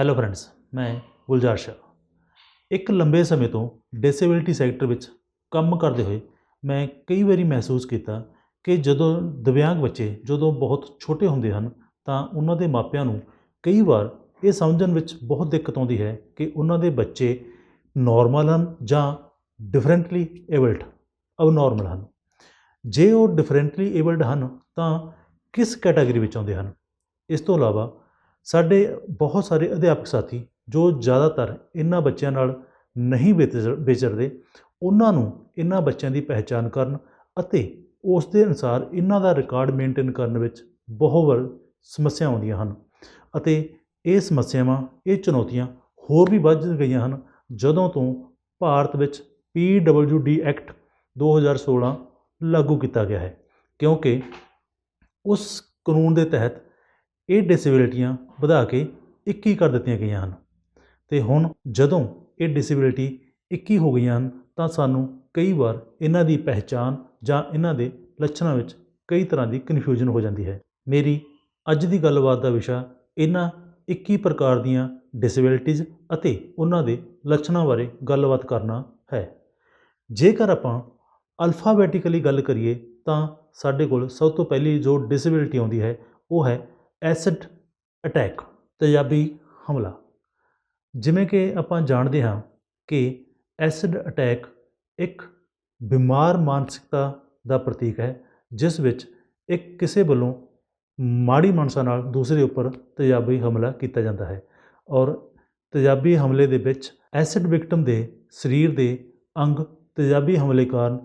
Hello friends ਮੈਂ ਗੁਲਜ਼ਾਰ ਸ਼ਾਹ। ਇੱਕ ਲੰਬੇ ਸਮੇਂ ਤੋਂ ਡਿਸੇਬਿਲਿਟੀ ਸੈਕਟਰ ਵਿੱਚ ਕੰਮ ਕਰਦੇ ਹੋਏ ਮੈਂ ਕਈ ਵਾਰੀ ਮਹਿਸੂਸ ਕੀਤਾ ਕਿ ਜਦੋਂ ਦਿਵਿਆਂਗ ਬੱਚੇ ਜਦੋਂ ਬਹੁਤ ਛੋਟੇ ਹੁੰਦੇ ਹਨ, ਤਾਂ ਉਹਨਾਂ ਦੇ ਮਾਪਿਆਂ ਨੂੰ ਕਈ ਵਾਰ ਇਹ ਸਮਝਣ ਵਿੱਚ ਬਹੁਤ ਦਿੱਕਤ ਆਉਂਦੀ ਹੈ ਕਿ ਉਹਨਾਂ ਦੇ ਬੱਚੇ ਨਾਰਮਲ ਹਨ ਜਾਂ ਡਿਫਰੈਂਟਲੀ ਏਬਲਡ ਅਬਨੋਰਮਲ ਹਨ। ਜੇ ਉਹ ਡਿਫਰੈਂਟਲੀ ਏਬਲਡ ਹਨ, ਤਾਂ ਕਿਸ ਕੈਟਾਗਰੀ ਵਿੱਚ ਆਉਂਦੇ ਹਨ? ਇਸ ਤੋਂ ਇਲਾਵਾ ਸਾਡੇ ਬਹੁਤ ਸਾਰੇ ਅਧਿਆਪਕ ਸਾਥੀ ਜੋ ਜ਼ਿਆਦਾਤਰ ਇਹਨਾਂ ਬੱਚਿਆਂ ਨਾਲ ਨਹੀਂ ਵਿਚਰ- ਵਿਚਰਦੇ, ਉਹਨਾਂ ਨੂੰ ਇਹਨਾਂ ਬੱਚਿਆਂ ਦੀ ਪਹਿਚਾਣ ਕਰਨ ਅਤੇ ਉਸ ਦੇ ਅਨੁਸਾਰ ਇਹਨਾਂ ਦਾ ਰਿਕਾਰਡ ਮੇਨਟੇਨ ਕਰਨ ਵਿੱਚ ਬਹੁਤ ਵਾਰ ਸਮੱਸਿਆ ਆਉਂਦੀਆਂ ਹਨ ਅਤੇ ਇਹ ਸਮੱਸਿਆਵਾਂ, ਇਹ ਚੁਣੌਤੀਆਂ ਹੋਰ ਵੀ ਵੱਧ ਗਈਆਂ ਹਨ ਜਦੋਂ ਤੋਂ ਭਾਰਤ ਵਿੱਚ ਡੀ ਐਕਟ 2016 ਲਾਗੂ ਕੀਤਾ ਗਿਆ ਹੈ ਕਿਉਂਕਿ ਉਸ ਕਾਨੂੰਨ ਦੇ ਤਹਿਤ ਇਹ ਡਿਸੇਬਿਲਿਟੀਆਂ ਵਧਾ ਕੇ 21 ਕਰ ਦਿੱਤੀਆਂ ਗਈਆਂ ਹਨ। ਤੇ ਹੁਣ ਜਦੋਂ ਇਹ ਡਿਸੇਬਿਲਿਟੀ 21 ਹੋ ਗਈਆਂ ਹਨ, ਤਾਂ ਸਾਨੂੰ ਕਈ ਵਾਰ ਇਹਨਾਂ ਦੀ ਪਹਿਚਾਣ ਜਾਂ ਇਹਨਾਂ ਦੇ ਲੱਛਣਾਂ ਵਿੱਚ ਕਈ ਤਰ੍ਹਾਂ ਦੀ ਕਨਫਿਊਜ਼ਨ ਹੋ ਜਾਂਦੀ ਹੈ। ਮੇਰੀ ਅੱਜ ਦੀ ਗੱਲਬਾਤ ਦਾ ਵਿਸ਼ਾ ਇਹਨਾਂ 21 ਪ੍ਰਕਾਰ ਦੀਆਂ ਡਿਸੇਬਿਲਿਟੀਜ਼ ਅਤੇ ਉਹਨਾਂ ਦੇ ਲੱਛਣਾਂ ਬਾਰੇ ਗੱਲਬਾਤ ਕਰਨਾ ਹੈ। ਜੇਕਰ ਆਪਾਂ ਅਲਫਾਬੈਟਿਕਲੀ ਗੱਲ ਕਰੀਏ, ਤਾਂ ਸਾਡੇ ਕੋਲ ਸਭ ਤੋਂ ਪਹਿਲੀ ਜੋ ਡਿਸੇਬਿਲਿਟੀ ਆਉਂਦੀ ਹੈ, ਉਹ ਹੈ ਐਸਿਡ ਅਟੈਕ, ਤੇਜ਼ਾਬੀ ਹਮਲਾ। ਜਿਵੇਂ ਕਿ ਆਪਾਂ ਜਾਣਦੇ ਹਾਂ ਕਿ ਐਸਿਡ ਅਟੈਕ ਇੱਕ ਬਿਮਾਰ ਮਾਨਸਿਕਤਾ ਦਾ ਪ੍ਰਤੀਕ ਹੈ, ਜਿਸ ਵਿੱਚ ਇੱਕ ਕਿਸੇ ਵੱਲੋਂ ਮਾੜੀ ਮਨਸਾ ਨਾਲ ਦੂਸਰੇ ਉੱਪਰ ਤੇਜ਼ਾਬੀ ਹਮਲਾ ਕੀਤਾ ਜਾਂਦਾ ਹੈ ਔਰ ਤੇਜ਼ਾਬੀ ਹਮਲੇ ਦੇ ਵਿੱਚ ਐਸਿਡ ਵਿਕਟਮ ਦੇ ਸਰੀਰ ਦੇ ਅੰਗ ਤੇਜ਼ਾਬੀ ਹਮਲੇ ਕਾਰਨ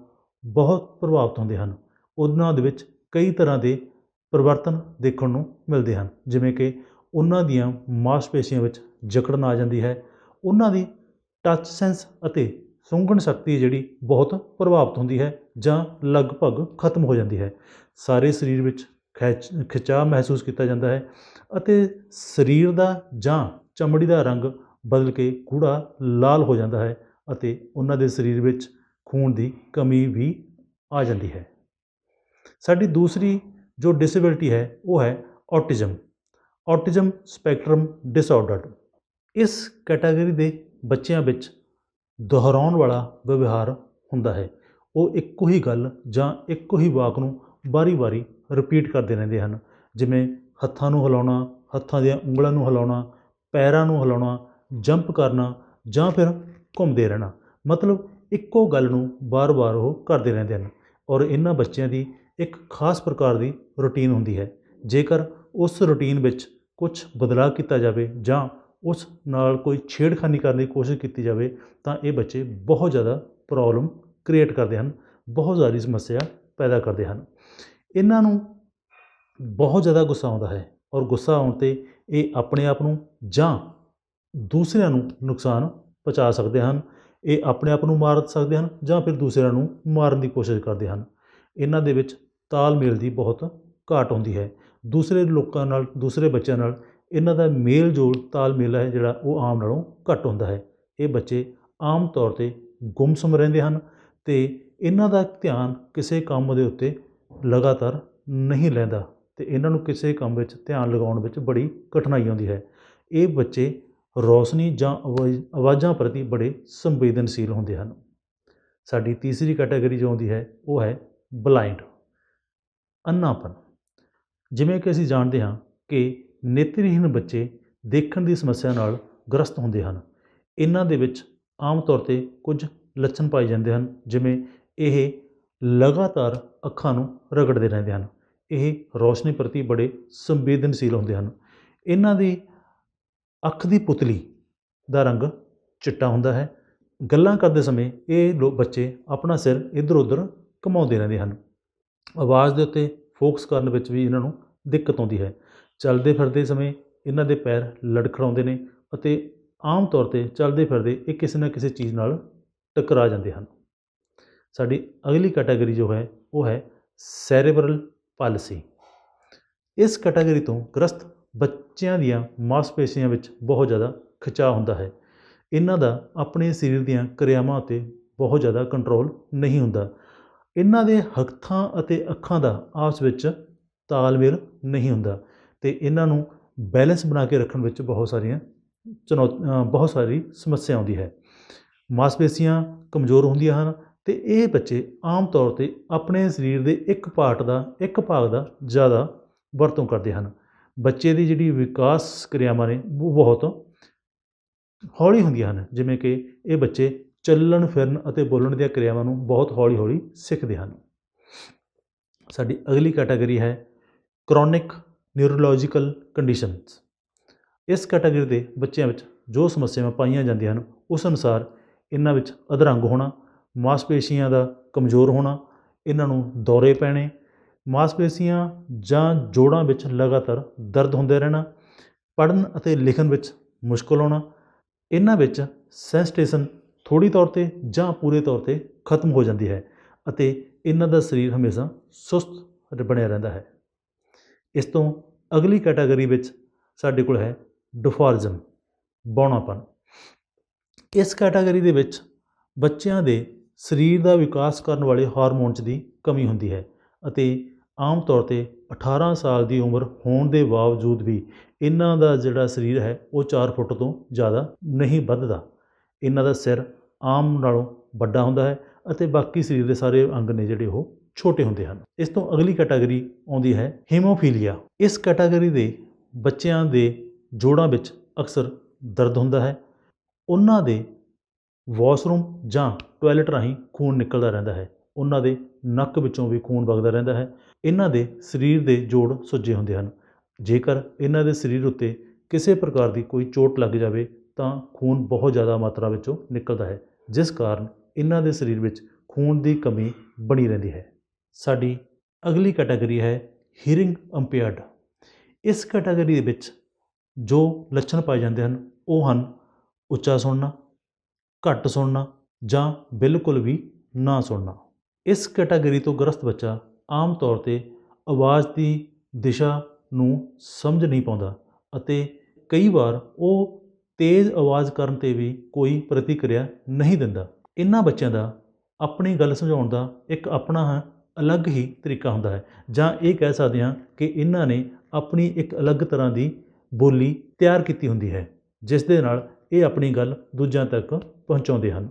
ਬਹੁਤ ਪ੍ਰਭਾਵਿਤ ਹੁੰਦੇ ਹਨ। ਉਹਨਾਂ ਦੇ ਵਿੱਚ ਕਈ ਤਰ੍ਹਾਂ ਦੇ ਪਰਿਵਰਤਨ ਦੇਖਣ ਨੂੰ ਮਿਲਦੇ ਹਨ। ਜਿਵੇਂ ਕਿ ਉਹਨਾਂ ਦੀਆਂ ਮਾਸਪੇਸ਼ੀਆਂ ਵਿੱਚ ਜਕੜਨ ਆ ਜਾਂਦੀ ਹੈ। ਉਹਨਾਂ ਦੀ ਟੱਚ ਸੈਂਸ ਅਤੇ ਸੁੰਘਣ ਸ਼ਕਤੀ ਜਿਹੜੀ ਬਹੁਤ ਪ੍ਰਭਾਵਿਤ ਹੁੰਦੀ ਹੈ ਜਾਂ ਲਗਭਗ ਖਤਮ ਹੋ ਜਾਂਦੀ ਹੈ। ਸਾਰੇ ਸਰੀਰ ਵਿੱਚ ਖਿਚ, ਖਿਚਾਅ ਮਹਿਸੂਸ ਕੀਤਾ ਜਾਂਦਾ ਹੈ ਅਤੇ ਸਰੀਰ ਦਾ ਜਾਂ ਚਮੜੀ ਦਾ ਰੰਗ ਬਦਲ ਕੇ ਗੂੜਾ ਲਾਲ ਹੋ ਜਾਂਦਾ ਹੈ ਅਤੇ ਉਹਨਾਂ ਦੇ ਸਰੀਰ ਵਿੱਚ ਖੂਨ ਦੀ ਕਮੀ ਵੀ ਆ ਜਾਂਦੀ ਹੈ। ਸਾਡੀ ਦੂਸਰੀ ਜੋ ਡਿਸੇਬਿਲਿਟੀ ਹੈ, ਉਹ ਹੈ ਔਟਿਜ਼ਮ ਔਟਿਜ਼ਮ ਸਪੈਕਟਰਮ ਡਿਸਆਰਡਰ ਇਸ ਕੈਟਾਗਰੀ ਦੇ ਬੱਚਿਆਂ ਵਿੱਚ ਦੁਹਰਾਉਣ ਵਾਲਾ ਵਿਵਹਾਰ ਹੁੰਦਾ ਹੈ। ਉਹ ਇੱਕੋ ਹੀ ਗੱਲ ਜਾਂ ਇੱਕੋ ਹੀ ਵਾਕ ਨੂੰ ਵਾਰੀ-ਵਾਰੀ ਰਿਪੀਟ ਕਰਦੇ ਰਹਿੰਦੇ ਹਨ। ਜਿਵੇਂ ਹੱਥਾਂ ਨੂੰ ਹਿਲਾਉਣਾ, ਹੱਥਾਂ ਦੀਆਂ ਉਂਗਲਾਂ ਨੂੰ ਹਿਲਾਉਣਾ, ਪੈਰਾਂ ਨੂੰ ਹਿਲਾਉਣਾ ਜੰਪ ਕਰਨਾ ਜਾਂ ਫਿਰ ਘੁੰਮਦੇ ਰਹਿਣਾ। ਮਤਲਬ ਇੱਕੋ ਗੱਲ ਨੂੰ ਵਾਰ-ਵਾਰ ਉਹ ਕਰਦੇ ਰਹਿੰਦੇ ਹਨ। ਔਰ ਇਹਨਾਂ ਬੱਚਿਆਂ ਦੀ ਇੱਕ ਖਾਸ ਪ੍ਰਕਾਰ ਦੀ ਰੁਟੀਨ ਹੁੰਦੀ ਹੈ। ਜੇਕਰ ਉਸ ਰੁਟੀਨ ਵਿੱਚ ਕੁਝ ਬਦਲਾਅ ਕੀਤਾ ਜਾਵੇ ਜਾਂ ਉਸ ਨਾਲ ਕੋਈ ਛੇੜਖਾਨੀ ਕਰਨ ਦੀ ਕੋਸ਼ਿਸ਼ ਕੀਤੀ ਜਾਵੇ, ਤਾਂ ਇਹ ਬੱਚੇ ਬਹੁਤ ਜ਼ਿਆਦਾ ਪ੍ਰੋਬਲਮ ਕ੍ਰੀਏਟ ਕਰਦੇ ਹਨ, ਬਹੁਤ ਜ਼ਿਆਦਾ ਸਮੱਸਿਆ ਪੈਦਾ ਕਰਦੇ ਹਨ। ਇਹਨਾਂ ਨੂੰ ਬਹੁਤ ਜ਼ਿਆਦਾ ਗੁੱਸਾ ਆਉਂਦਾ ਹੈ ਔਰ ਗੁੱਸਾ ਆਉਣ 'ਤੇ ਇਹ ਆਪਣੇ ਆਪ ਨੂੰ ਜਾਂ ਦੂਸਰਿਆਂ ਨੂੰ ਨੁਕਸਾਨ ਪਹੁੰਚਾ ਸਕਦੇ ਹਨ। ਇਹ ਆਪਣੇ ਆਪ ਨੂੰ ਮਾਰ ਸਕਦੇ ਹਨ ਜਾਂ ਫਿਰ ਦੂਸਰਿਆਂ ਨੂੰ ਮਾਰਨ ਦੀ ਕੋਸ਼ਿਸ਼ ਕਰਦੇ ਹਨ। ਇਹਨਾਂ ਦੇ ਵਿੱਚ ਤਾਲਮੇਲ ਦੀ ਬਹੁਤ ਘਾਟ ਹੁੰਦੀ ਹੈ। ਦੂਸਰੇ ਲੋਕਾਂ ਨਾਲ, ਦੂਸਰੇ ਬੱਚਿਆਂ ਨਾਲ ਇਹਨਾਂ ਦਾ ਮੇਲ ਜੋਲ ਤਾਲਮੇਲ ਹੈ ਜਿਹੜਾ ਉਹ ਆਮ ਨਾਲੋਂ ਘੱਟ ਹੁੰਦਾ ਹੈ। ਇਹ ਬੱਚੇ ਆਮ ਤੌਰ 'ਤੇ ਗੁੰਮਸੁਮ ਰਹਿੰਦੇ ਹਨ ਤੇ ਇਹਨਾਂ ਦਾ ਧਿਆਨ ਕਿਸੇ ਕੰਮ ਦੇ ਉੱਤੇ ਲਗਾਤਾਰ ਨਹੀਂ ਲੈਂਦਾ ਤੇ ਇਹਨਾਂ ਨੂੰ ਕਿਸੇ ਕੰਮ ਵਿੱਚ ਧਿਆਨ ਲਗਾਉਣ ਵਿੱਚ ਬੜੀ ਕਠਿਨਾਈ ਆਉਂਦੀ ਹੈ। ਇਹ ਬੱਚੇ ਰੌਸ਼ਨੀ ਜਾਂ ਆਵਾਜ਼- ਆਵਾਜ਼ਾਂ ਪ੍ਰਤੀ ਬੜੇ ਸੰਵੇਦਨਸ਼ੀਲ ਹੁੰਦੇ ਹਨ। ਸਾਡੀ ਤੀਸਰੀ ਕੈਟਾਗਰੀ ਜੋ ਆਉਂਦੀ ਹੈ, ਉਹ ਹੈ ਬਲਾਈਂਡ ਅੰਨਾਪਨ ਜਿਵੇਂ ਕਿ ਅਸੀਂ ਜਾਣਦੇ ਹਾਂ ਕਿ ਨੇਤਰਹੀਣ ਬੱਚੇ ਦੇਖਣ ਦੀ ਸਮੱਸਿਆ ਨਾਲ ਗ੍ਰਸਤ ਹੁੰਦੇ ਹਨ। ਇਹਨਾਂ ਦੇ ਵਿੱਚ ਆਮ ਤੌਰ ਤੇ ਕੁਝ ਲੱਛਣ ਪਾਏ ਜਾਂਦੇ ਹਨ, ਜਿਵੇਂ ਇਹ ਲਗਾਤਾਰ ਅੱਖਾਂ ਨੂੰ ਰਗੜਦੇ ਰਹਿੰਦੇ ਹਨ। ਇਹ ਰੌਸ਼ਨੀ ਪ੍ਰਤੀ ਬੜੇ ਸੰਵੇਦਨਸ਼ੀਲ ਹੁੰਦੇ ਹਨ। ਇਹਨਾਂ ਦੀ ਅੱਖ ਦੀ ਪੁਤਲੀ ਦਾ ਰੰਗ ਚਿੱਟਾ ਹੁੰਦਾ ਹੈ। ਗੱਲਾਂ ਕਰਦੇ ਸਮੇਂ ਇਹ ਲੋ, ਬੱਚੇ ਆਪਣਾ ਸਿਰ ਇੱਧਰ ਉੱਧਰ ਘੁਮਾਉਂਦੇ ਰਹਿੰਦੇ ਹਨ। ਆਵਾਜ਼ ਦੇ ਉੱਤੇ ਫੋਕਸ ਕਰਨ ਵਿੱਚ ਵੀ ਇਹਨਾਂ ਨੂੰ ਦਿੱਕਤ ਆਉਂਦੀ ਹੈ। ਚੱਲਦੇ ਫਿਰਦੇ ਸਮੇਂ ਇਹਨਾਂ ਦੇ ਪੈਰ ਲੜਖੜਾਉਂਦੇ ਨੇ ਅਤੇ ਆਮ ਤੌਰ ਤੇ ਚੱਲਦੇ ਫਿਰਦੇ ਇਹ ਕਿਸੇ ਨਾ ਕਿਸੇ ਚੀਜ਼ ਨਾਲ ਟਕਰਾ ਜਾਂਦੇ ਹਨ। ਸਾਡੀ ਅਗਲੀ ਕੈਟਾਗਰੀ ਜੋ ਹੈ, ਉਹ ਹੈ ਸੈਰੇਬਰਲ ਪਾਲਸੀ। ਇਸ ਕੈਟਾਗਰੀ ਤੋਂ ਗ੍ਰਸਤ ਬੱਚਿਆਂ ਦੀਆਂ ਮਾਸਪੇਸ਼ੀਆਂ ਵਿੱਚ ਬਹੁਤ ਜ਼ਿਆਦਾ ਖਿਚਾਅ ਹੁੰਦਾ ਹੈ। ਇਹਨਾਂ ਦਾ ਆਪਣੇ ਸਰੀਰ ਦੀਆਂ ਕਿਰਿਆਵਾਂ ਉੱਤੇ ਬਹੁਤ ਜ਼ਿਆਦਾ ਕੰਟਰੋਲ ਨਹੀਂ ਹੁੰਦਾ। ਇਹਨਾਂ ਦੇ ਹੱਥਾਂ ਅਤੇ ਅੱਖਾਂ ਦਾ ਆਪਸ ਵਿੱਚ ਤਾਲਮੇਲ ਨਹੀਂ ਹੁੰਦਾ ਤੇ ਇਹਨਾਂ ਨੂੰ ਬੈਲੈਂਸ ਬਣਾ ਕੇ ਰੱਖਣ ਵਿੱਚ ਬਹੁਤ ਸਾਰੀਆਂ ਚੁਣੌ ਬਹੁਤ ਸਾਰੀ ਸਮੱਸਿਆ ਆਉਂਦੀ ਹੈ। ਮਾਸਪੇਸ਼ੀਆਂ ਕਮਜ਼ੋਰ ਹੁੰਦੀਆਂ ਹਨ ਅਤੇ ਇਹ ਬੱਚੇ ਆਮ ਤੌਰ 'ਤੇ ਆਪਣੇ ਸਰੀਰ ਦੇ ਇੱਕ ਪਾਰਟ ਦਾ, ਇੱਕ ਭਾਗ ਦਾ ਜ਼ਿਆਦਾ ਵਰਤੋਂ ਕਰਦੇ ਹਨ। ਬੱਚੇ ਦੀ ਜਿਹੜੀ ਵਿਕਾਸ ਕਿਰਿਆਵਾਂ ਨੇ ਉਹ ਬਹੁਤ ਹੌਲੀ ਹੁੰਦੀਆਂ ਹਨ। ਜਿਵੇਂ ਕਿ ਇਹ ਬੱਚੇ ਚੱਲਣ, ਫਿਰਨ ਅਤੇ ਬੋਲਣ ਦੀਆਂ ਕਿਰਿਆਵਾਂ ਨੂੰ ਬਹੁਤ ਹੌਲੀ ਹੌਲੀ ਸਿੱਖਦੇ ਹਨ। ਸਾਡੀ ਅਗਲੀ ਕੈਟਾਗਰੀ ਹੈ ਕ੍ਰੋਨਿਕ ਨਿਊਰੋਲੋਜੀਕਲ ਕੰਡੀਸ਼ਨਸ। ਇਸ ਕੈਟਾਗਰੀ ਦੇ ਬੱਚਿਆਂ ਵਿੱਚ ਜੋ ਸਮੱਸਿਆਵਾਂ ਪਾਈਆਂ ਜਾਂਦੀਆਂ ਹਨ, ਉਸ ਅਨੁਸਾਰ ਇਹਨਾਂ ਵਿੱਚ ਅਧਰੰਗ ਹੋਣਾ, ਮਾਸਪੇਸ਼ੀਆਂ ਦਾ ਕਮਜ਼ੋਰ ਹੋਣਾ, ਇਹਨਾਂ ਨੂੰ ਦੌਰੇ ਪੈਣੇ ਮਾਸਪੇਸ਼ੀਆਂ ਜਾਂ ਜੋੜਾਂ ਵਿੱਚ ਲਗਾਤਾਰ ਦਰਦ ਹੁੰਦੇ ਰਹਿਣਾ, ਪੜ੍ਹਨ ਅਤੇ ਲਿਖਣ ਵਿੱਚ ਮੁਸ਼ਕਲ ਆਉਣਾ ਇਹਨਾਂ ਵਿੱਚ ਸੈਂਸਟੇਸ਼ਨ ਥੋੜ੍ਹੀ ਤੌਰ 'ਤੇ ਜਾਂ ਪੂਰੇ ਤੌਰ 'ਤੇ ਖਤਮ ਹੋ ਜਾਂਦੀ ਹੈ ਅਤੇ ਇਹਨਾਂ ਦਾ ਸਰੀਰ ਹਮੇਸ਼ਾ ਸੁਸਤ ਬਣਿਆ ਰਹਿੰਦਾ ਹੈ। ਇਸ ਤੋਂ ਅਗਲੀ ਕੈਟਾਗਰੀ ਵਿੱਚ ਸਾਡੇ ਕੋਲ ਹੈ ਡਫਾਰਜ਼ਮ ਬੌਣਾਪਨ। ਇਸ ਕੈਟਾਗਰੀ ਦੇ ਵਿੱਚ ਬੱਚਿਆਂ ਦੇ ਸਰੀਰ ਦਾ ਵਿਕਾਸ ਕਰਨ ਵਾਲੇ ਹਾਰਮੋਨਸ ਦੀ ਕਮੀ ਹੁੰਦੀ ਹੈ ਅਤੇ ਆਮ ਤੌਰ 'ਤੇ 18 ਸਾਲ ਦੀ ਉਮਰ ਹੋਣ ਦੇ ਬਾਵਜੂਦ ਵੀ ਇਹਨਾਂ ਦਾ ਜਿਹੜਾ ਸਰੀਰ ਹੈ, ਉਹ 4 ਫੁੱਟ ਤੋਂ ਜ਼ਿਆਦਾ ਨਹੀਂ ਵੱਧਦਾ। ਇਹਨਾਂ ਦਾ ਸਿਰ ਆਮ ਨਾਲੋਂ ਵੱਡਾ ਹੁੰਦਾ ਹੈ ਅਤੇ ਬਾਕੀ ਸਰੀਰ ਦੇ ਸਾਰੇ ਅੰਗ ਨੇ ਜਿਹੜੇ ਉਹ ਛੋਟੇ ਹੁੰਦੇ ਹਨ। ਇਸ ਤੋਂ ਅਗਲੀ ਕੈਟਾਗਰੀ ਆਉਂਦੀ ਹੈ ਹੀਮੋਫੀਲੀਆ। ਇਸ ਕੈਟਾਗਰੀ ਦੇ ਬੱਚਿਆਂ ਦੇ ਜੋੜਾਂ ਵਿੱਚ ਅਕਸਰ ਦਰਦ ਹੁੰਦਾ ਹੈ। ਉਹਨਾਂ ਦੇ ਵਾਸ਼ਰੂਮ ਜਾਂ ਟਾਇਲਟ ਰਾਹੀਂ ਖੂਨ ਨਿਕਲਦਾ ਰਹਿੰਦਾ ਹੈ। ਉਹਨਾਂ ਦੇ ਨੱਕ ਵਿੱਚੋਂ ਵੀ ਖੂਨ ਵਗਦਾ ਰਹਿੰਦਾ ਹੈ। ਇਹਨਾਂ ਦੇ ਸਰੀਰ ਦੇ ਜੋੜ ਸੁੱਜੇ ਹੁੰਦੇ ਹਨ। ਜੇਕਰ ਇਹਨਾਂ ਦੇ ਸਰੀਰ ਉੱਤੇ ਕਿਸੇ ਪ੍ਰਕਾਰ ਦੀ ਕੋਈ ਚੋਟ ਲੱਗ ਜਾਵੇ, ਤਾਂ ਖੂਨ ਬਹੁਤ ਜ਼ਿਆਦਾ ਮਾਤਰਾ ਵਿੱਚੋਂ ਨਿਕਲਦਾ ਹੈ, ਜਿਸ ਕਾਰਨ ਇਹਨਾਂ ਦੇ ਸਰੀਰ ਵਿੱਚ ਖੂਨ ਦੀ ਕਮੀ ਬਣੀ ਰਹਿੰਦੀ ਹੈ। ਸਾਡੀ ਅਗਲੀ ਕੈਟਾਗਰੀ ਹੈ ਹੀਰਿੰਗ ਅੰਪੇਅਰਡ। ਇਸ ਕੈਟਾਗਰੀ ਦੇ ਵਿੱਚ ਜੋ ਲੱਛਣ ਪਾਏ ਜਾਂਦੇ ਹਨ, ਉਹ ਹਨ ਉੱਚਾ ਸੁਣਨਾ, ਘੱਟ ਸੁਣਨਾ ਜਾਂ ਬਿਲਕੁਲ ਵੀ ਨਾ ਸੁਣਨਾ। ਇਸ ਕੈਟਾਗਰੀ ਤੋਂ ਗ੍ਰਸਤ ਬੱਚਾ ਆਮ ਤੌਰ 'ਤੇ ਆਵਾਜ਼ ਦੀ ਦਿਸ਼ਾ ਨੂੰ ਸਮਝ ਨਹੀਂ ਪਾਉਂਦਾ ਅਤੇ ਕਈ ਵਾਰ ਉਹ ਤੇਜ਼ ਆਵਾਜ਼ ਕਰਨ 'ਤੇ ਵੀ ਕੋਈ ਪ੍ਰਤੀਕਿਰਿਆ ਨਹੀਂ ਦਿੰਦਾ। ਇਹਨਾਂ ਬੱਚਿਆਂ ਦਾ ਆਪਣੀ ਗੱਲ ਸਮਝਾਉਣ ਦਾ ਇੱਕ ਆਪਣਾ ਅਲੱਗ ਹੀ ਤਰੀਕਾ ਹੁੰਦਾ ਹੈ। ਜਾਂ ਇਹ ਕਹਿ ਸਕਦੇ ਹਾਂ ਕਿ ਇਹਨਾਂ ਨੇ ਆਪਣੀ ਇੱਕ ਅਲੱਗ ਤਰ੍ਹਾਂ ਦੀ ਬੋਲੀ ਤਿਆਰ ਕੀਤੀ ਹੁੰਦੀ ਹੈ, ਜਿਸ ਦੇ ਨਾਲ ਇਹ ਆਪਣੀ ਗੱਲ ਦੂਜਿਆਂ ਤੱਕ ਪਹੁੰਚਾਉਂਦੇ ਹਨ।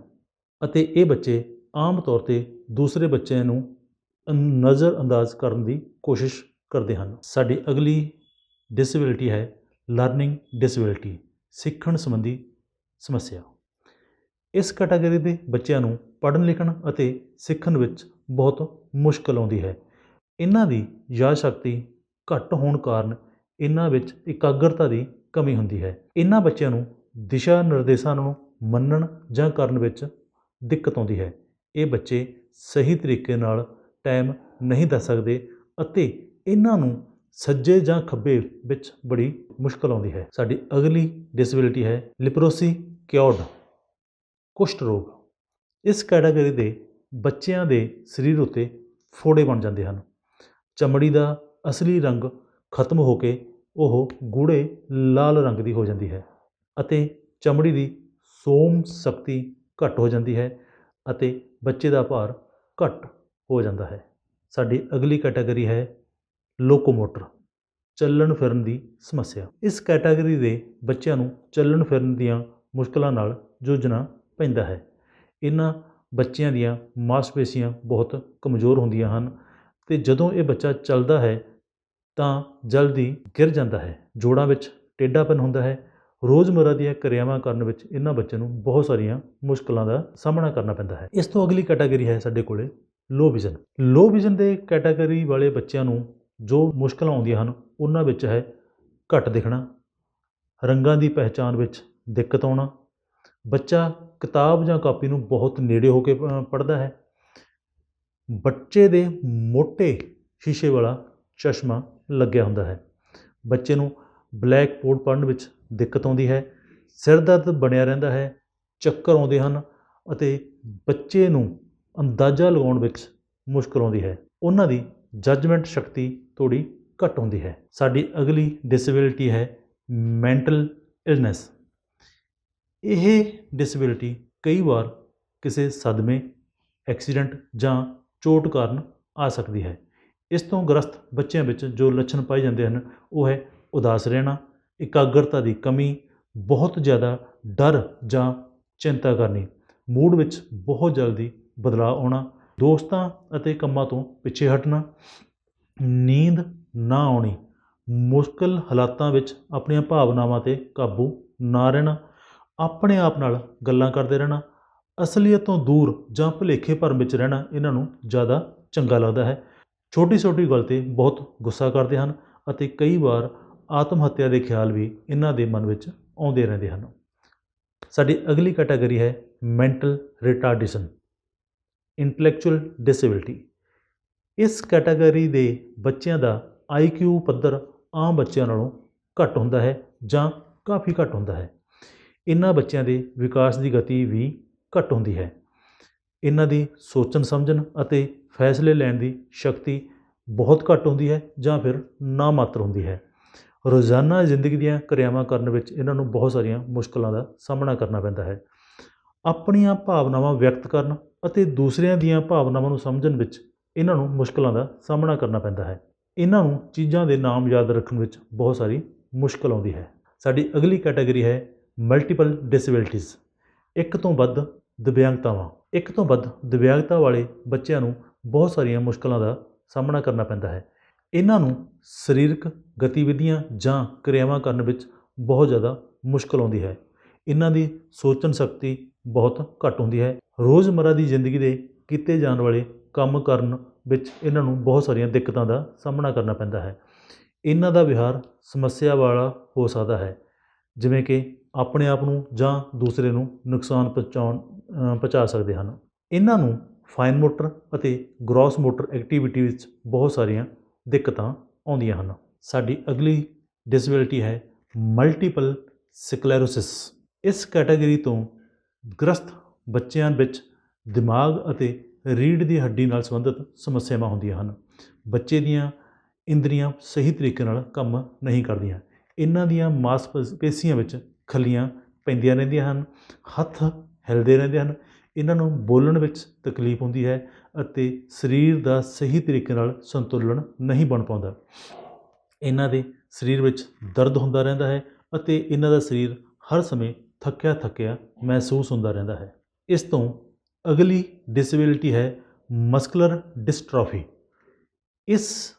ਅਤੇ ਇਹ ਬੱਚੇ ਆਮ ਤੌਰ 'ਤੇ ਦੂਸਰੇ ਬੱਚਿਆਂ ਨੂੰ ਨਜ਼ਰ ਅੰਦਾਜ਼ ਕਰਨ ਦੀ ਕੋਸ਼ਿਸ਼ ਕਰਦੇ ਹਨ। ਸਾਡੀ ਅਗਲੀ ਡਿਸੇਬਿਲਿਟੀ ਹੈ ਲਰਨਿੰਗ ਡਿਸੇਬਿਲਿਟੀ ਸਿੱਖਣ ਸੰਬੰਧੀ ਸਮੱਸਿਆ। ਇਸ ਕੈਟਾਗਰੀ ਦੇ ਬੱਚਿਆਂ ਨੂੰ ਪੜ੍ਹਨ ਲਿਖਣ ਅਤੇ ਸਿੱਖਣ ਵਿੱਚ ਬਹੁਤ ਮੁਸ਼ਕਲ ਆਉਂਦੀ ਹੈ। ਇਹਨਾਂ ਦੀ ਯਾਦ ਸ਼ਕਤੀ ਘੱਟ ਹੋਣ ਕਾਰਨ ਇਹਨਾਂ ਵਿੱਚ ਇਕਾਗਰਤਾ ਦੀ ਕਮੀ ਹੁੰਦੀ ਹੈ। ਇਹਨਾਂ ਬੱਚਿਆਂ ਨੂੰ ਦਿਸ਼ਾ ਨਿਰਦੇਸ਼ਾਂ ਨੂੰ ਮੰਨਣ ਜਾਂ ਕਰਨ ਵਿੱਚ ਦਿੱਕਤ ਆਉਂਦੀ ਹੈ। ਇਹ ਬੱਚੇ ਸਹੀ ਤਰੀਕੇ ਨਾਲ ਟਾਈਮ ਨਹੀਂ ਦੱਸ ਸਕਦੇ ਅਤੇ ਇਹਨਾਂ ਨੂੰ ਸੱਜੇ ਜਾਂ ਖੱਬੇ ਵਿੱਚ ਬੜੀ ਮੁਸ਼ਕਲ ਆਉਂਦੀ ਹੈ। ਸਾਡੀ ਅਗਲੀ ਡਿਸੇਬਿਲਿਟੀ ਹੈ ਲਿਪਰੋਸੀ ਕਿਉਰਡ ਕੁਸ਼ਟ ਰੋਗ। ਇਸ ਕੈਟਾਗਰੀ ਦੇ ਬੱਚਿਆਂ ਦੇ ਸਰੀਰ ਉੱਤੇ ਫੋੜੇ ਬਣ ਜਾਂਦੇ ਹਨ। ਚਮੜੀ ਦਾ ਅਸਲੀ ਰੰਗ ਖਤਮ ਹੋ ਕੇ ਉਹ ਗੂੜੇ ਲਾਲ ਰੰਗ ਦੀ ਹੋ ਜਾਂਦੀ ਹੈ ਅਤੇ ਚਮੜੀ ਦੀ ਸੋਮ ਸ਼ਕਤੀ ਘੱਟ ਹੋ ਜਾਂਦੀ ਹੈ ਅਤੇ ਬੱਚੇ ਦਾ ਭਾਰ ਘੱਟ ਹੋ ਜਾਂਦਾ ਹੈ। ਸਾਡੀ ਅਗਲੀ ਕੈਟਾਗਰੀ ਹੈ ਲੋਕੋਮੋਟਰ, ਚੱਲਣ ਫਿਰਨ ਦੀ ਸਮੱਸਿਆ। ਇਸ ਕੈਟਾਗਰੀ ਦੇ ਬੱਚਿਆਂ ਨੂੰ ਚੱਲਣ ਫਿਰਨ ਦੀਆਂ ਮੁਸ਼ਕਲਾਂ ਨਾਲ ਜੂਝਣਾ ਪੈਂਦਾ ਹੈ। ਇਹਨਾਂ ਬੱਚਿਆਂ ਦੀਆਂ ਮਾਸਪੇਸ਼ੀਆਂ ਬਹੁਤ ਕਮਜ਼ੋਰ ਹੁੰਦੀਆਂ ਹਨ ਅਤੇ ਜਦੋਂ ਇਹ ਬੱਚਾ ਚੱਲਦਾ ਹੈ ਤਾਂ ਜਲਦੀ ਗਿਰ ਜਾਂਦਾ ਹੈ। ਜੋੜਾਂ ਵਿੱਚ ਟੇਢਾਪਨ ਹੁੰਦਾ ਹੈ ਰੋਜ਼ਮਰਾ ਦੀਆਂ ਕਿਰਿਆਵਾਂ ਕਰਨ ਵਿੱਚ ਇਹਨਾਂ ਬੱਚਿਆਂ ਨੂੰ ਬਹੁਤ ਸਾਰੀਆਂ ਮੁਸ਼ਕਲਾਂ ਦਾ ਸਾਹਮਣਾ ਕਰਨਾ ਪੈਂਦਾ ਹੈ। ਇਸ ਤੋਂ ਅਗਲੀ ਕੈਟਾਗਰੀ ਹੈ ਸਾਡੇ ਕੋਲੇ ਲੋ ਵਿਜ਼ਨ ਲੋ ਵਿਜ਼ਨ ਦੇ ਕੈਟਾਗਰੀ ਵਾਲੇ ਬੱਚਿਆਂ ਨੂੰ ਜੋ ਮੁਸ਼ਕਲਾਂ ਆਉਂਦੀਆਂ ਹਨ, ਉਹਨਾਂ ਵਿੱਚ ਹੈ ਘੱਟ ਦਿਖਣਾ, ਰੰਗਾਂ ਦੀ ਪਹਿਚਾਣ ਵਿੱਚ ਦਿੱਕਤ ਆਉਣਾ, ਬੱਚਾ ਕਿਤਾਬ ਜਾਂ ਕਾਪੀ ਨੂੰ ਬਹੁਤ ਨੇੜੇ ਹੋ ਕੇ ਪੜ੍ਹਦਾ ਹੈ, ਬੱਚੇ ਦੇ ਮੋٹے ਸ਼ੀਸ਼ੇ ਵਾਲਾ ਚਸ਼ਮਾ ਲੱਗਿਆ ਹੁੰਦਾ ਹੈ, ਬੱਚੇ ਨੂੰ ਬਲੈਕ ਬੋਰਡ ਪੜ੍ਹਨ ਵਿੱਚ ਦਿੱਕਤ ਆਉਂਦੀ ਹੈ, ਸਿਰ ਦਰਦ ਬਣਿਆ ਰਹਿੰਦਾ ਹੈ, ਚੱਕਰ ਆਉਂਦੇ ਹਨ ਅਤੇ ਬੱਚੇ ਨੂੰ ਅੰਦਾਜ਼ਾ ਲਗਾਉਣ ਵਿੱਚ ਮੁਸ਼ਕਲ ਆਉਂਦੀ ਹੈ। ਉਹਨਾਂ ਦੀ ਜੱਜਮੈਂਟ ਸ਼ਕਤੀ ਥੋੜ੍ਹੀ ਘੱਟ ਹੁੰਦੀ ਹੈ। ਸਾਡੀ ਅਗਲੀ ਡਿਸੇਬਿਲਿਟੀ ਹੈ ਮੈਂਟਲ ਇਲਨੈਸ ਇਹ ਡਿਸੇਬਿਲਿਟੀ ਕਈ ਵਾਰ ਕਿਸੇ ਸਦਮੇ ਐਕਸੀਡੈਂਟ ਜਾਂ ਚੋਟ ਕਾਰਨ ਆ ਸਕਦੀ ਹੈ। ਇਸ ਤੋਂ ਗ੍ਰਸਤ ਬੱਚਿਆਂ ਵਿੱਚ ਜੋ ਲੱਛਣ ਪਾਏ ਜਾਂਦੇ ਹਨ, ਉਹ ਹੈ ਉਦਾਸ ਰਹਿਣਾ, ਇਕਾਗਰਤਾ ਦੀ ਕਮੀ, ਬਹੁਤ ਜ਼ਿਆਦਾ ਡਰ ਜਾਂ ਚਿੰਤਾ ਕਰਨੀ, ਮੂਡ ਵਿੱਚ ਬਹੁਤ ਜਲਦੀ ਬਦਲਾਅ ਆਉਣਾ, ਦੋਸਤਾਂ ਅਤੇ ਕੰਮਾਂ ਤੋਂ ਪਿੱਛੇ ਹਟਣਾ, ਨੀਂਦ ਨਾ ਆਉਣੀ, ਮੁਸ਼ਕਲ ਹਾਲਾਤਾਂ ਵਿੱਚ ਆਪਣੀਆਂ ਭਾਵਨਾਵਾਂ 'ਤੇ ਕਾਬੂ ਨਾ ਰਹਿਣਾ, ਆਪਣੇ ਆਪ ਨਾਲ ਗੱਲਾਂ ਕਰਦੇ ਰਹਿਣਾ, ਅਸਲੀਅਤ ਤੋਂ ਦੂਰ ਜਾਂ ਭੁਲੇਖੇ ਭਰਮ ਵਿੱਚ ਰਹਿਣਾ ਇਹਨਾਂ ਨੂੰ ਜ਼ਿਆਦਾ ਚੰਗਾ ਲੱਗਦਾ ਹੈ। ਛੋਟੀ ਛੋਟੀ ਗੱਲ 'ਤੇ ਬਹੁਤ ਗੁੱਸਾ ਕਰਦੇ ਹਨ ਅਤੇ ਕਈ ਵਾਰ ਆਤਮ ਹੱਤਿਆ ਦੇ ਖਿਆਲ ਵੀ ਇਹਨਾਂ ਦੇ ਮਨ ਵਿੱਚ ਆਉਂਦੇ ਰਹਿੰਦੇ ਹਨ। ਸਾਡੀ ਅਗਲੀ ਕੈਟਾਗਰੀ ਹੈ ਮੈਂਟਲ ਰਿਟਾਰਡੇਸ਼ਨ, ਇੰਟੈਲੈਕਚੁਅਲ ਡਿਸੇਬਿਲਟੀ। ਇਸ ਕੈਟਾਗਰੀ ਦੇ ਬੱਚਿਆਂ ਦਾ ਆਈਕਿਊ ਪੱਧਰ ਆਮ ਬੱਚਿਆਂ ਨਾਲੋਂ ਘੱਟ ਹੁੰਦਾ ਹੈ ਜਾਂ ਕਾਫੀ ਘੱਟ ਹੁੰਦਾ ਹੈ। ਇਹਨਾਂ ਬੱਚਿਆਂ ਦੇ ਵਿਕਾਸ ਦੀ ਗਤੀ ਵੀ ਘੱਟ ਹੁੰਦੀ ਹੈ। ਇਹਨਾਂ ਦੀ ਸੋਚਣ ਸਮਝਣ ਅਤੇ ਫੈਸਲੇ ਲੈਣ ਦੀ ਸ਼ਕਤੀ ਬਹੁਤ ਘੱਟ ਹੁੰਦੀ ਹੈ ਜਾਂ ਫਿਰ ਨਾ ਮਾਤਰ ਹੁੰਦੀ ਹੈ। ਰੋਜ਼ਾਨਾ ਜ਼ਿੰਦਗੀ ਦੀਆਂ ਕਿਰਿਆਵਾਂ ਕਰਨ ਵਿੱਚ ਇਹਨਾਂ ਨੂੰ ਬਹੁਤ ਸਾਰੀਆਂ ਮੁਸ਼ਕਲਾਂ ਦਾ ਸਾਹਮਣਾ ਕਰਨਾ ਪੈਂਦਾ ਹੈ। ਆਪਣੀਆਂ ਭਾਵਨਾਵਾਂ ਵਿਅਕਤ ਕਰਨ ਅਤੇ ਦੂਸਰਿਆਂ ਦੀਆਂ ਭਾਵਨਾਵਾਂ ਨੂੰ ਸਮਝਣ ਵਿੱਚ ਇਹਨਾਂ ਨੂੰ ਮੁਸ਼ਕਲਾਂ ਦਾ ਸਾਹਮਣਾ ਕਰਨਾ ਪੈਂਦਾ ਹੈ। ਇਹਨਾਂ ਨੂੰ ਚੀਜ਼ਾਂ ਦੇ ਨਾਮ ਯਾਦ ਰੱਖਣ ਵਿੱਚ ਬਹੁਤ ਸਾਰੀ ਮੁਸ਼ਕਲ ਆਉਂਦੀ ਹੈ। ਸਾਡੀ ਅਗਲੀ ਕੈਟਾਗਰੀ ਹੈ ਮਲਟੀਪਲ ਡਿਸੇਬਿਲਟੀਜ਼। ਇੱਕ ਤੋਂ ਵੱਧ ਦਿਵਿਆਂਗਤਾਵਾਂ। ਇੱਕ ਤੋਂ ਵੱਧ ਦਿਵਿਆਂਗਤਾ ਵਾਲੇ ਬੱਚਿਆਂ ਨੂੰ ਬਹੁਤ ਸਾਰੀਆਂ ਮੁਸ਼ਕਲਾਂ ਦਾ ਸਾਹਮਣਾ ਕਰਨਾ ਪੈਂਦਾ ਹੈ। ਇਹਨਾਂ ਨੂੰ ਸਰੀਰਕ ਗਤੀਵਿਧੀਆਂ ਜਾਂ ਕਿਰਿਆਵਾਂ ਕਰਨ ਵਿੱਚ ਬਹੁਤ ਜ਼ਿਆਦਾ ਮੁਸ਼ਕਲ ਆਉਂਦੀ ਹੈ। ਇਹਨਾਂ ਦੀ ਸੋਚਣ ਸ਼ਕਤੀ ਬਹੁਤ ਘੱਟ ਹੁੰਦੀ ਹੈ। ਰੋਜ਼ਮਰਾ ਦੀ ਜ਼ਿੰਦਗੀ ਦੇ ਕੀਤੇ ਜਾਣ ਵਾਲੇ ਕੰਮ ਕਰਨ ਵਿੱਚ ਇਹਨਾਂ ਨੂੰ ਬਹੁਤ ਸਾਰੀਆਂ ਦਿੱਕਤਾਂ ਦਾ ਸਾਹਮਣਾ ਕਰਨਾ ਪੈਂਦਾ ਹੈ। ਇਹਨਾਂ ਦਾ ਵਿਹਾਰ ਸਮੱਸਿਆ ਵਾਲਾ ਹੋ ਸਕਦਾ ਹੈ, ਜਿਵੇਂ ਕਿ ਆਪਣੇ ਆਪ ਨੂੰ ਜਾਂ ਦੂਸਰੇ ਨੂੰ ਨੁਕਸਾਨ ਪਹੁੰਚਾਉਣ ਪਹੁੰਚਾ ਸਕਦੇ ਹਨ। ਇਹਨਾਂ ਨੂੰ ਫਾਈਨ ਮੋਟਰ ਅਤੇ ਗ੍ਰੋਸ ਮੋਟਰ ਐਕਟੀਵਿਟੀ ਵਿੱਚ ਬਹੁਤ ਸਾਰੀਆਂ ਦਿੱਕਤਾਂ ਆਉਂਦੀਆਂ ਹਨ। ਸਾਡੀ ਅਗਲੀ ਡਿਸੇਬਿਲਿਟੀ ਹੈ ਮਲਟੀਪਲ ਸਕਲੈਰੋਸਿਸ ਇਸ ਕੈਟਾਗਰੀ ਤੋਂ ਗ੍ਰਸਤ ਬੱਚਿਆਂ ਵਿੱਚ ਦਿਮਾਗ ਅਤੇ ਰੀੜ੍ਹ ਦੀ ਹੱਡੀ ਨਾਲ ਸੰਬੰਧਿਤ ਸਮੱਸਿਆਵਾਂ ਹੁੰਦੀਆਂ ਹਨ। ਬੱਚੇ ਦੀਆਂ ਇੰਦਰੀਆਂ ਸਹੀ ਤਰੀਕੇ ਨਾਲ ਕੰਮ ਨਹੀਂ ਕਰਦੀਆਂ। ਇਹਨਾਂ ਦੀਆਂ ਮਾਸਪੇਸ਼ੀਆਂ ਵਿੱਚ ਖੱਲੀਆਂ ਪੈਂਦੀਆਂ ਰਹਿੰਦੀਆਂ ਹਨ, ਹੱਥ ਹਿਲਦੇ ਰਹਿੰਦੇ ਹਨ। ਇਹਨਾਂ ਨੂੰ ਬੋਲਣ ਵਿੱਚ ਤਕਲੀਫ ਹੁੰਦੀ ਹੈ ਅਤੇ ਸਰੀਰ ਦਾ ਸਹੀ ਤਰੀਕੇ ਨਾਲ ਸੰਤੁਲਨ ਨਹੀਂ ਬਣ ਪਾਉਂਦਾ। ਇਹਨਾਂ ਦੇ ਸਰੀਰ ਵਿੱਚ ਦਰਦ ਹੁੰਦਾ ਰਹਿੰਦਾ ਹੈ ਅਤੇ ਇਹਨਾਂ ਦਾ ਸਰੀਰ ਹਰ ਸਮੇਂ ਥੱਕਿਆ ਥੱਕਿਆ ਮਹਿਸੂਸ ਹੁੰਦਾ ਰਹਿੰਦਾ ਹੈ। ਇਸ ਤੋਂ ਅਗਲੀ ਡਿਸੇਬਿਲਿਟੀ ਹੈ ਮਸਕੂਲਰ ਡਿਸਟ੍ਰੋਫੀ ਇਸ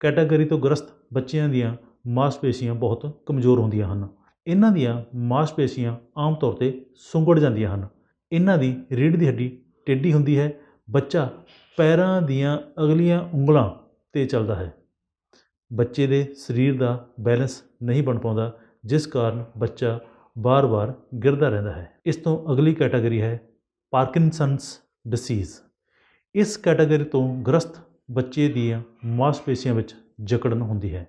ਕੈਟਾਗਰੀ ਤੋਂ ਗ੍ਰਸਤ ਬੱਚਿਆਂ ਦੀਆਂ ਮਾਸਪੇਸ਼ੀਆਂ ਬਹੁਤ ਕਮਜ਼ੋਰ ਹੁੰਦੀਆਂ ਹਨ। ਇਹਨਾਂ ਦੀਆਂ ਮਾਸਪੇਸ਼ੀਆਂ ਆਮ ਤੌਰ ਤੇ ਸੁੰਗੜ ਜਾਂਦੀਆਂ ਹਨ। ਇਹਨਾਂ ਦੀ ਰੀੜ੍ਹ ਦੀ ਹੱਡੀ ਟੇਢੀ ਹੁੰਦੀ ਹੈ ਬੱਚਾ ਪੈਰਾਂ ਦੀਆਂ ਅਗਲੀਆਂ ਉਂਗਲਾਂ ਤੇ ਚੱਲਦਾ ਹੈ। ਬੱਚੇ ਦੇ ਸਰੀਰ ਦਾ ਬੈਲੈਂਸ ਨਹੀਂ ਬਣ ਪਾਉਂਦਾ, ਜਿਸ ਕਾਰਨ ਬੱਚਾ ਵਾਰ ਵਾਰ ਗਿਰਦਾ ਰਹਿੰਦਾ ਹੈ। ਇਸ ਤੋਂ ਅਗਲੀ ਕੈਟਾਗਰੀ ਹੈ ਪਾਰਕਿੰਸਨਸ ਡਿਸੀਜ਼। ਇਸ ਕੈਟਾਗਰੀ ਤੋਂ ਗ੍ਰਸਤ ਬੱਚੇ ਦੀਆਂ ਮਾਸਪੇਸ਼ੀਆਂ ਵਿੱਚ ਜਕੜਨ ਹੁੰਦੀ ਹੈ।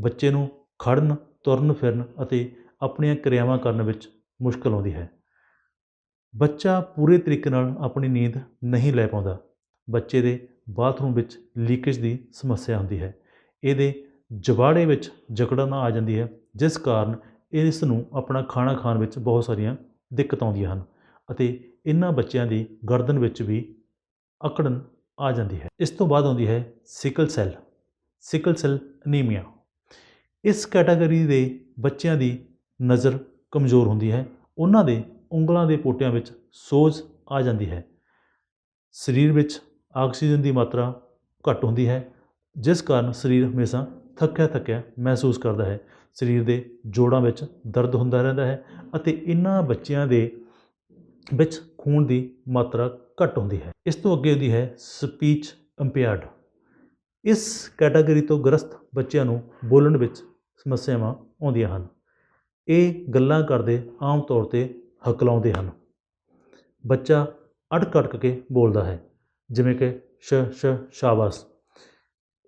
ਬੱਚੇ ਨੂੰ ਖੜਨ ਤੁਰਨ ਫਿਰਨ ਅਤੇ ਆਪਣੀਆਂ ਕਿਰਿਆਵਾਂ ਕਰਨ ਵਿੱਚ ਮੁਸ਼ਕਲ ਆਉਂਦੀ ਹੈ। ਬੱਚਾ ਪੂਰੇ ਤਰੀਕੇ ਨਾਲ ਆਪਣੀ ਨੀਂਦ ਨਹੀਂ ਲੈ ਪਾਉਂਦਾ। ਬੱਚੇ ਦੇ ਬਾਥਰੂਮ ਵਿੱਚ ਲੀਕੇਜ ਦੀ ਸਮੱਸਿਆ ਹੁੰਦੀ ਹੈ। ਇਹਦੇ ਜਬਾੜੇ ਵਿੱਚ ਜਕੜਨ ਆ ਜਾਂਦੀ ਹੈ, ਜਿਸ ਕਾਰਨ ਇਸ ਨੂੰ ਆਪਣਾ ਖਾਣਾ ਖਾਣ ਵਿੱਚ ਬਹੁਤ ਸਾਰੀਆਂ ਦਿੱਕਤਾਂ ਆਉਂਦੀਆਂ ਹਨ ਅਤੇ ਇਹਨਾਂ ਬੱਚਿਆਂ ਦੀ ਗਰਦਨ ਵਿੱਚ ਵੀ ਅਕੜਨ ਆ ਜਾਂਦੀ ਹੈ। ਇਸ ਤੋਂ ਬਾਅਦ ਆਉਂਦੀ ਹੈ sickle cell sickle cell anaemia. ਇਸ ਕੈਟਾਗਰੀ ਦੇ ਬੱਚਿਆਂ ਦੀ ਨਜ਼ਰ ਕਮਜ਼ੋਰ ਹੁੰਦੀ ਹੈ। ਉਹਨਾਂ ਦੇ ਉਂਗਲਾਂ ਦੇ ਪੋਟਿਆਂ ਵਿੱਚ ਸੋਜ ਆ ਜਾਂਦੀ ਹੈ। ਸਰੀਰ ਵਿੱਚ ਆਕਸੀਜਨ ਦੀ ਮਾਤਰਾ ਘੱਟ ਹੁੰਦੀ ਹੈ, ਜਿਸ ਕਾਰਨ ਸਰੀਰ ਹਮੇਸ਼ਾ ਥੱਕਿਆ ਥੱਕਿਆ ਮਹਿਸੂਸ ਕਰਦਾ ਹੈ। ਸਰੀਰ ਦੇ ਜੋੜਾਂ ਵਿੱਚ ਦਰਦ ਹੁੰਦਾ ਰਹਿੰਦਾ ਹੈ ਅਤੇ ਇਹਨਾਂ ਬੱਚਿਆਂ ਦੇ ਵਿੱਚ ਖੂਨ ਦੀ ਮਾਤਰਾ ਘੱਟ ਹੁੰਦੀ ਹੈ। ਇਸ ਤੋਂ ਅੱਗੇ ਹੁੰਦੀ ਹੈ ਸਪੀਚ ਇੰਪੇਅਰਡ। ਇਸ ਕੈਟਾਗਰੀ ਤੋਂ ਗ੍ਰਸਤ ਬੱਚਿਆਂ ਨੂੰ ਬੋਲਣ ਵਿੱਚ ਸਮੱਸਿਆਵਾਂ ਆਉਂਦੀਆਂ ਹਨ। ਇਹ ਗੱਲਾਂ ਕਰਦੇ ਆਮ ਤੌਰ ਤੇ ਹਕਲਾਉਂਦੇ ਹਨ। ਬੱਚਾ ਅਟਕ ਅਟਕ ਕੇ ਬੋਲਦਾ ਹੈ, ਜਿਵੇਂ ਕਿ ਸ਼ ਸ਼, ਸ਼ਾਬਾਸ਼।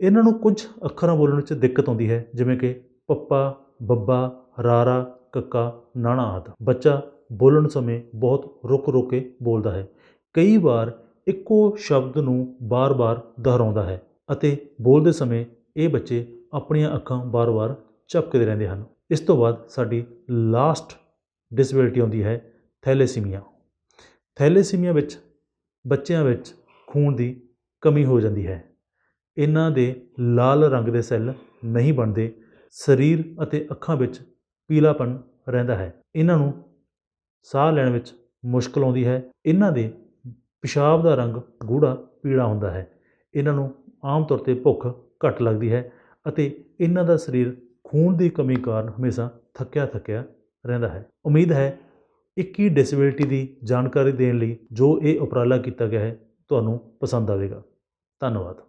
ਇਹਨਾਂ ਨੂੰ ਕੁਝ ਅੱਖਰਾਂ ਬੋਲਣ ਵਿੱਚ ਦਿੱਕਤ ਆਉਂਦੀ ਹੈ, ਜਿਵੇਂ ਕਿ ਪੱਪਾ, ਬੱਬਾ, ਰਾਰਾ, ਕੱਕਾ, ਨਾਣਾ ਆਦਿ। ਬੱਚਾ ਬੋਲਣ ਸਮੇਂ ਬਹੁਤ ਰੁਕ ਰੁਕ ਕੇ ਬੋਲਦਾ ਹੈ। ਕਈ ਵਾਰ ਇੱਕੋ ਸ਼ਬਦ ਨੂੰ ਬਾਰ-ਬਾਰ ਦੁਹਰਾਉਂਦਾ ਹੈ ਅਤੇ ਬੋਲਦੇ ਸਮੇਂ ਇਹ ਬੱਚੇ ਆਪਣੀਆਂ ਅੱਖਾਂ ਬਾਰ-ਬਾਰ ਝਪਕਦੇ ਰਹਿੰਦੇ ਹਨ। ਇਸ ਤੋਂ ਬਾਅਦ ਸਾਡੀ ਲਾਸਟ ਡਿਸੇਬਿਲਿਟੀ ਆਉਂਦੀ ਹੈ ਥੈਲੇਸੀਮੀਆ ਥੈਲੇਸੀਮੀਆ ਵਿੱਚ ਬੱਚਿਆਂ ਵਿੱਚ ਖੂਨ ਦੀ ਕਮੀ ਹੋ ਜਾਂਦੀ ਹੈ। ਇਹਨਾਂ ਦੇ ਲਾਲ ਰੰਗ ਦੇ ਸੈੱਲ ਨਹੀਂ ਬਣਦੇ, ਸਰੀਰ ਅਤੇ ਅੱਖਾਂ ਵਿੱਚ ਪੀਲਾਪਨ ਰਹਿੰਦਾ ਹੈ। ਇਹਨਾਂ ਨੂੰ ਸਾਹ ਲੈਣ ਵਿੱਚ ਮੁਸ਼ਕਲ ਆਉਂਦੀ ਹੈ। ਇਹਨਾਂ ਦੇ ਪਿਸ਼ਾਬ ਦਾ ਰੰਗ ਗੂੜਾ ਪੀਲਾ ਹੁੰਦਾ ਹੈ। ਇਹਨਾਂ ਨੂੰ ਆਮ ਤੌਰ 'ਤੇ ਭੁੱਖ ਘੱਟ ਲੱਗਦੀ ਹੈ ਅਤੇ ਇਹਨਾਂ ਦਾ ਸਰੀਰ ਖੂਨ ਦੀ ਕਮੀ ਕਾਰਨ ਹਮੇਸ਼ਾ ਥੱਕਿਆ ਥੱਕਿਆ ਰਹਿੰਦਾ ਹੈ। ਉਮੀਦ ਹੈ 21 ਡਿਸੇਬਿਲਿਟੀ ਦੀ ਜਾਣਕਾਰੀ ਦੇਣ ਲਈ ਜੋ ਇਹ ਉਪਰਾਲਾ ਕੀਤਾ ਗਿਆ ਹੈ, ਤੁਹਾਨੂੰ ਪਸੰਦ ਆਵੇਗਾ। ਧੰਨਵਾਦ।